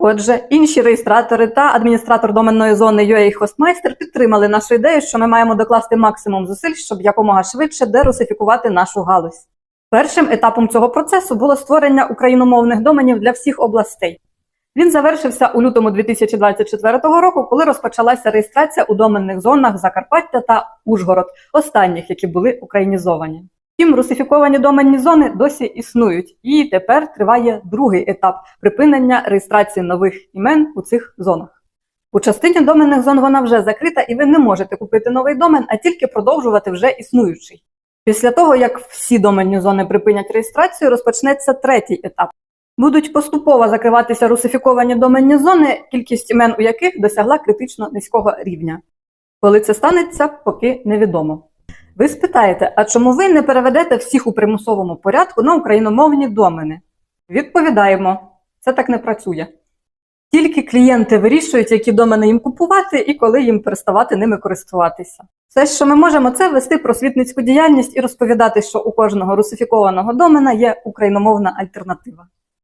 Отже, інші реєстратори та адміністратор доменної зони UA Hostmeister підтримали нашу ідею, що ми маємо докласти максимум зусиль, щоб якомога швидше дерусифікувати нашу галузь. Першим етапом цього процесу було створення україномовних доменів для всіх областей. Він завершився у лютому 2024 року, коли розпочалася реєстрація у доменних зонах Закарпаття та Ужгород, останніх, які були українізовані. Втім, русифіковані доменні зони досі існують, і тепер триває другий етап припинення реєстрації нових імен у цих зонах. У частині доменних зон вона вже закрита, і ви не можете купити новий домен, а тільки продовжувати вже існуючий. Після того, як всі доменні зони припинять реєстрацію, розпочнеться третій етап. Будуть поступово закриватися русифіковані доменні зони, кількість імен у яких досягла критично низького рівня. Коли це станеться, поки невідомо. Ви спитаєте, а чому ви не переведете всіх у примусовому порядку на україномовні домени? Відповідаємо, це так не працює. Тільки клієнти вирішують, які домени їм купувати і коли їм переставати ними користуватися. Все, що ми можемо, це вести просвітницьку діяльність і розповідати, що у кожного русифікованого домена є україномовна альтернатива.